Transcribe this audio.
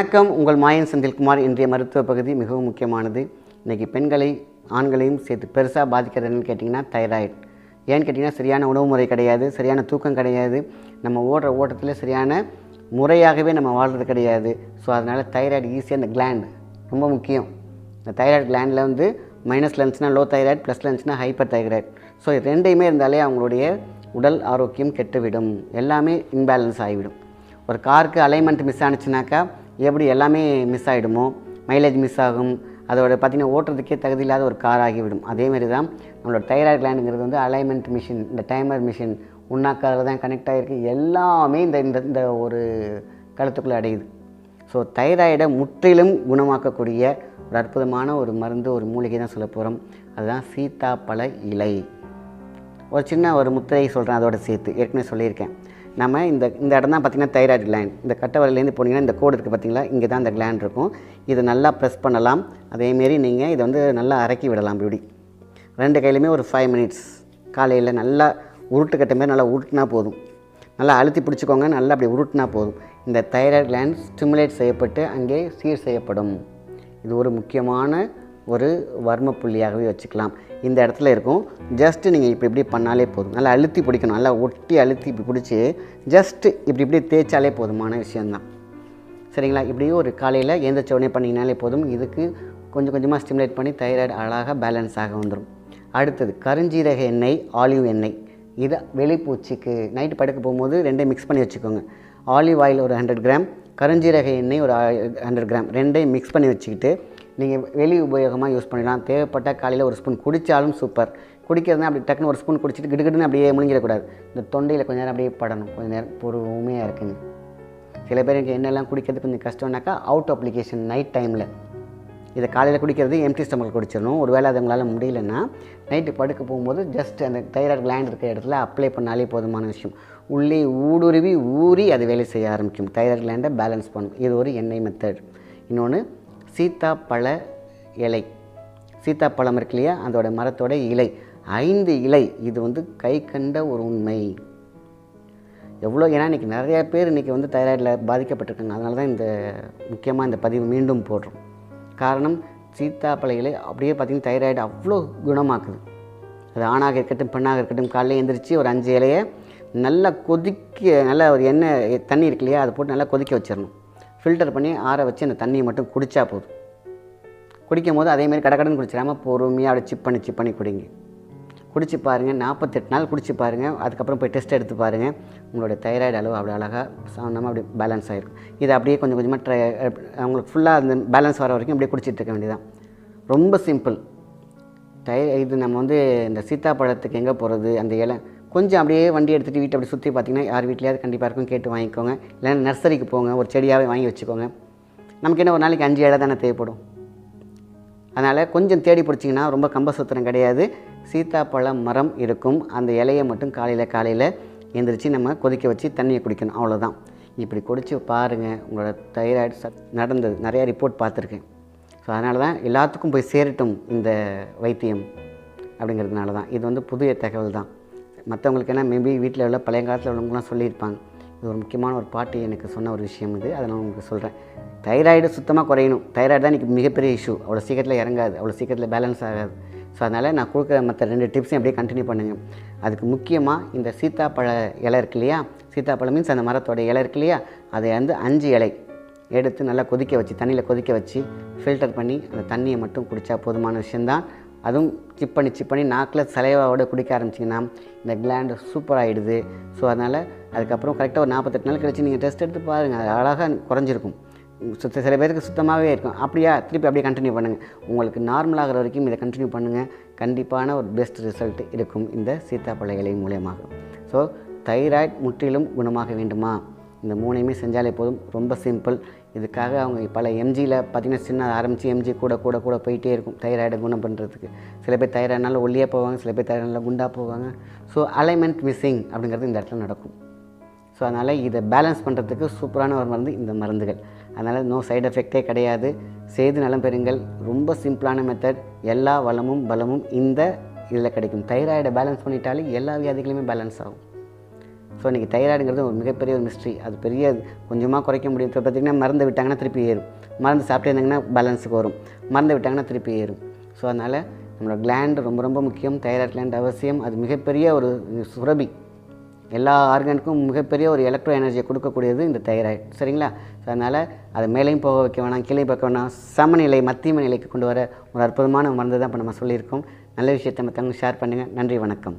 வணக்கம். உங்கள் மாயன் செந்தில்குமார் இன்றைய மருத்துவ பகுதி மிகவும் முக்கியமானது. இன்றைக்கி பெண்களை ஆண்களையும் சேர்த்து பெருசாக பாதிக்கிறது என்னன்னு கேட்டிங்கன்னா தைராய்டு. ஏன்னு கேட்டிங்கன்னா சரியான உணவு முறை கிடையாது சரியான தூக்கம் கிடையாது. நம்ம ஓடுற ஓட்டத்தில் சரியான முறையாகவே நம்ம வாழ்கிறது கிடையாது. ஸோ அதனால் தைராய்டு ஈஸியாக இந்த கிளாண்ட் ரொம்ப முக்கியம். இந்த தைராய்டு கிளாண்டில் வந்து மைனஸ் இருந்துச்சுன்னா லோ தைராய்டு ப்ளஸ் இருந்துச்சுன்னா ஹைப்பர் தைராய்டு. ஸோ இது ரெண்டையுமே இருந்தாலே அவங்களுடைய உடல் ஆரோக்கியம் கெட்டுவிடும். எல்லாமே இன்பேலன்ஸ் ஆகிவிடும். ஒரு காருக்கு அலைன்மெண்ட் மிஸ் ஆனிச்சுனாக்கா எப்படி எல்லாமே மிஸ் ஆகிடுமோ மைலேஜ் மிஸ் ஆகும் அதோட பார்த்திங்கன்னா ஓட்டுறதுக்கே தகுதி இல்லாத ஒரு கார் ஆகிவிடும். அதேமாரி தான் நம்மளோட தைராய்டு கிளாண்டுங்கிறது வந்து அலைன்மெண்ட் மிஷின் இந்த டைமர் மிஷின் உண்ணாக்காரில் தான் கனெக்ட் ஆகிருக்கு எல்லாமே இந்த இந்த இந்த ஒரு கழுத்துக்குள்ளே அடையுது. ஸோ தைராய்டை முற்றிலும் குணமாக்கக்கூடிய ஒரு அற்புதமான ஒரு மருந்து ஒரு மூலிகை தான் சொல்ல போகிறோம் அதுதான் சீத்தாப்பழ இலை. ஒரு சின்ன ஒரு முத்திரையை சொல்கிறேன் அதோட சேர்த்து. ஏற்கனவே சொல்லியிருக்கேன். நம்ம இந்த இந்த இடம் தான் பார்த்திங்கன்னா தைராய்டு கிளாண்ட் இந்த கட்டவரையிலேருந்து போனீங்கன்னா இந்த கோடு இருக்குது பார்த்தீங்களா? இங்கே தான் இந்த கிளாண்ட் இருக்கும். இதை நல்லா ப்ரெஸ் பண்ணலாம். அதேமாரி நீங்கள் இதை வந்து நல்லா அரைக்கி விடலாம் இப்படி ரெண்டு கையிலுமே ஒரு ஃபைவ் மினிட்ஸ் காலையில் நல்லா உருட்டுக்கட்ட மாரி நல்லா உருட்டினா போதும். நல்லா அழுத்தி பிடிச்சிக்கோங்க. நல்லா அப்படி உருட்டினா போதும். இந்த தைராய்டு கிளாண்ட் ஸ்டிமுலேட் செய்யப்பட்டு அங்கே சீர் செய்யப்படும். இது ஒரு முக்கியமான ஒரு வர்ம புள்ளியாகவே வச்சுக்கலாம். இந்த இடத்துல இருக்கும். ஜஸ்ட்டு நீங்கள் இப்படி இப்படி பண்ணாலே போதும். நல்லா அழுத்தி பிடிக்கணும். நல்லா ஒட்டி அழுத்தி இப்படி பிடிச்சி ஜஸ்ட்டு இப்படி இப்படி தேய்ச்சாலே போதுமான விஷயந்தான் சரிங்களா? இப்படியும் ஒரு காலையில் எந்திரிச்ச உடனே பண்ணிங்கனாலே போதும். இதுக்கு கொஞ்சம் கொஞ்சமாக ஸ்டிமுலேட் பண்ணி தைராய்டு அழகாக பேலன்ஸ் ஆக வந்துடும் அடுத்தது கருஞ்சீரக எண்ணெய் ஆலிவ் எண்ணெய். இது வெளிப்பூச்சிக்கு நைட்டு படுக்க போகும்போது ரெண்டையும் மிக்ஸ் பண்ணி வச்சுக்கோங்க. ஆலிவ் ஆயில் ஒரு ஹண்ட்ரட் கிராம் கருஞ்சீரக எண்ணெய் ஒரு ஹண்ட்ரட் கிராம் ரெண்டையும் மிக்ஸ் பண்ணி வச்சுக்கிட்டு நீங்கள் வெளி உபயோகமாக யூஸ் பண்ணிடலாம். தேவைப்பட்ட காலையில் ஒரு ஸ்பூன் குடித்தாலும் சூப்பர் குடிக்கிறதுனா அப்படி டக்குன்னு ஒரு ஸ்பூன் குடிச்சிட்டு கிடுகிடுன்னு அப்படியே முழுங்கிடக்கூடாது. இந்த தொண்டையில் கொஞ்ச நேரம் அப்படியே படணும். கொஞ்சம் நேரம் பொறுமையாக இருக்குங்க. சில பேர் எனக்கு என்னெல்லாம் குடிக்கிறது கொஞ்சம் கஷ்டம்னாக்கா அவுட் அப்ளிகேஷன் நைட் டைமில் இதை காலையில் குடிக்கிறது எம்டி ஸ்டமக்கில் குடிச்சிடணும். ஒரு வேளை அது உங்களால் முடியலன்னா நைட்டு படுக்க போகும்போது ஜஸ்ட் அந்த தைராய்டு கிளாண்ட் இருக்கிற இடத்துல அப்ளை பண்ணாலே போதுமான விஷயம். உள்ளே ஊடுருவி ஊறி அது வேலை செய்ய ஆரம்பிக்கும். தைராய்டு கிளாண்டை பேலன்ஸ் பண்ணும் இது ஒரு எண்ணெய் மெத்தட் இன்னொன்று சீத்தாப்பழ இலை. சீத்தாப்பழம் இருக்கு இல்லையா? அதோட மரத்தோட இலை. ஐந்து இலை. இது வந்து கை கண்ட ஒரு உண்மை. எவ்வளோ ஏன்னா இன்றைக்கி நிறைய பேர் இன்றைக்கி வந்து தைராய்டில் பாதிக்கப்பட்டிருக்காங்க. அதனால தான் இந்த முக்கியமாக இந்த பதிவு மீண்டும் போடுறோம். காரணம் சீத்தாப்பழ இலை அப்படியே பார்த்திங்கன்னா தைராய்டு அவ்வளோ குணமாக்குது. அது ஆணாக இருக்கட்டும் பெண்ணாக இருக்கட்டும் காலையில் எழுந்திரிச்சு ஒரு அஞ்சு இலையை நல்லா கொதிக்க நல்லா ஒரு எண்ணெய் தண்ணி இருக்கு இல்லையா? அதை போட்டு நல்லா கொதிக்க வச்சிடணும். ஃபில்டர் பண்ணி ஆற வச்சு அந்த தண்ணியை மட்டும் குடித்தா போதும். குடிக்கும் போது அதேமாரி கடக்கடன் குடிச்சிடாமல் பொறுமையாக அப்படியே சிப் பண்ணி சிப் பண்ணி குடிங்க. குடிச்சு பாருங்கள் நாற்பத்தெட்டு நாள் குடிச்சு பாருங்கள் அதுக்கப்புறம் போய் டெஸ்ட் எடுத்து பாருங்கள் உங்களோட தைராய்டு அளவு அப்படி அழகாக சாதனமாக அப்படி பேலன்ஸ் ஆகிருக்கும் இதை அப்படியே கொஞ்சம் கொஞ்சமாக ட்ரை அவங்களுக்கு ஃபுல்லாக அந்த பேலன்ஸ் வர வரைக்கும் அப்படியே குடிச்சிட்டு இருக்க வேண்டியதான் ரொம்ப சிம்பிள் டை இது நம்ம வந்து இந்த சீத்தாப்பழத்துக்கு எங்கே போகிறது அந்த இலை கொஞ்சம் அப்படியே வண்டி எடுத்துகிட்டு வீட்டை அப்படி சுற்றி பார்த்தீங்கன்னா யார் வீட்லையாவது கண்டிப்பாக இருக்கும். கேட்டு வாங்கிக்கோங்க. இல்லைன்னா நர்சரிக்கு போங்க. ஒரு செடியாகவே வாங்கி வச்சுக்கோங்க. நமக்கு என்ன ஒரு நாளைக்கு அஞ்சு இலை தானே தேவைப்படும். அதனால் கொஞ்சம் தேடி பிடிச்சிங்கன்னா ரொம்ப கம்பசூத்திரம் கிடையாது. சீத்தாப்பழம் மரம் இருக்கும். அந்த இலையை மட்டும் காலையில் காலையில் எந்திரிச்சு நம்ம கொதிக்க வச்சு தண்ணியை குடிக்கணும். அவ்வளோதான் இப்படி குடித்து பாருங்கள் உங்களோட தைராய்டு சத் நடந்தது. நிறையா ரிப்போர்ட் பார்த்துருக்கேன். ஸோ அதனால தான் எல்லாத்துக்கும் போய் சேரட்டும் இந்த வைத்தியம் அப்படிங்கிறதுனால தான் இது வந்து புதிய தகவல் தான் மற்றவங்களுக்கு என்ன மேபி வீட்டில் உள்ள பழைய காலத்தில் உள்ளவங்களாம் சொல்லியிருப்பாங்க. இது ஒரு முக்கியமான ஒரு பாட்டு எனக்கு சொன்ன ஒரு விஷயம் இது. அதை நான் உங்களுக்கு சொல்கிறேன் தைராய்டு சுத்தமாக குறையணும். தைராய்டு தான் இன்றைக்கி மிகப்பெரிய இஷ்யூ அவ்வளோ சீக்கிரத்தில் இறங்காது. அவ்வளோ சீக்கிரத்தில் பேலன்ஸ் ஆகாது. ஸோ அதனால் நான் கொடுக்குற மற்ற ரெண்டு டிப்ஸையும் அப்படியே கண்டினியூ பண்ணுங்கள் அதுக்கு முக்கியமாக இந்த சீத்தாப்பழ இலை இருக்கு இல்லையா? சீத்தாப்பழம் மீன்ஸ் அந்த மரத்தோட இலை இருக்கு இல்லையா? அதை வந்து அஞ்சு இலை எடுத்து நல்லா கொதிக்க வச்சு தண்ணியில் கொதிக்க வச்சு ஃபில்டர் பண்ணி அந்த தண்ணியை மட்டும் குடித்தா போதுமான விஷயந்தான் அதுவும் சிப் பண்ணி சிப் பண்ணி நாக்கில் சலைவாவோட குடிக்க ஆரம்பிச்சிங்கன்னா இந்த கிளாண்டு சூப்பர் ஆகிடுது ஸோ அதனால் அதுக்கப்புறம் கரெக்டாக ஒரு நாற்பத்தெட்டு நாள் கழிச்சு நீங்கள் டெஸ்ட் எடுத்து பாருங்கள் அது அழகாக குறைஞ்சிருக்கும். சுத்த சில பேருக்கு சுத்தமாகவே இருக்கும். அப்படியா? திருப்பி அப்படியே கண்டினியூ பண்ணுங்கள் உங்களுக்கு நார்மலாகிற வரைக்கும் இதை கண்டினியூ பண்ணுங்கள் கண்டிப்பான ஒரு பெஸ்ட் ரிசல்ட் இருக்கும் இந்த சீத்தாப்பழ இலை மூலயமாக. ஸோ தைராய்டு முற்றிலும் குணமாக வேண்டுமா? இந்த மூணையுமே செஞ்சாலே போதும். ரொம்ப சிம்பிள். இதுக்காக அவங்க பல எம்ஜியில் பார்த்திங்கன்னா சின்ன ஆரம்பித்து எம்ஜி கூட கூட கூட போயிட்டே இருக்கும். தைராய்டை குணம் பண்ணுறதுக்கு சில பேர் தைராய்டுனால ஒல்லியாக போவாங்க சில பேர் தைராய்டுனால குண்டாக போவாங்க. ஸோ அலைன்மெண்ட் மிஸ்ஸிங் அப்படிங்கிறது இந்த இடத்துல நடக்கும். ஸோ அதனால் இதை பேலன்ஸ் பண்ணுறதுக்கு சூப்பரான ஒரு மருந்து இந்த மருந்துகள். அதனால் நோ சைடு எஃபெக்டே கிடையாது. செய்து நலம் பெறுங்கள். ரொம்ப சிம்பிளான மெத்தட் எல்லா வளமும் பலமும் இந்த இதில் கிடைக்கும். தைராய்டை பேலன்ஸ் பண்ணிட்டாலே எல்லா வியாதிகளுமே பேலன்ஸ் ஆகும். ஸோ இன்றைக்கி தைராய்டுங்கிறது ஒரு மிகப்பெரிய ஒரு மிஸ்ட்ரி அது பெரிய கொஞ்சமாக குறைக்க முடியும். இப்போ பார்த்திங்கன்னா மருந்து விட்டாங்கன்னா திருப்பி ஏறும். மருந்து சாப்பிட்டே இருந்தாங்கன்னா பேலன்ஸுக்கு வரும். மருந்து விட்டாங்கன்னா திருப்பி ஏறும். ஸோ அதனால் நம்மளோட கிளாண்ட் ரொம்ப ரொம்ப முக்கியம். தைராய்டு கிளாண்ட் அவசியம். அது மிகப்பெரிய ஒரு சுரபி. எல்லா ஆர்கனுக்கும் மிகப்பெரிய ஒரு எலக்ட்ரோ எனர்ஜியை கொடுக்கக்கூடியது இந்த தைராய்டு சரிங்களா? ஸோ அதனால் அதை மேலேயும் போக வைக்க வேணாம் கீழே பார்க்க வேணாம். சமநிலை மத்தியம நிலைக்கு கொண்டு வர ஒரு அற்புதமான மருந்து தான் இப்போ நம்ம சொல்லியிருக்கோம். நல்ல விஷயத்தை மற்றவங்க ஷேர் பண்ணுங்கள் நன்றி வணக்கம்.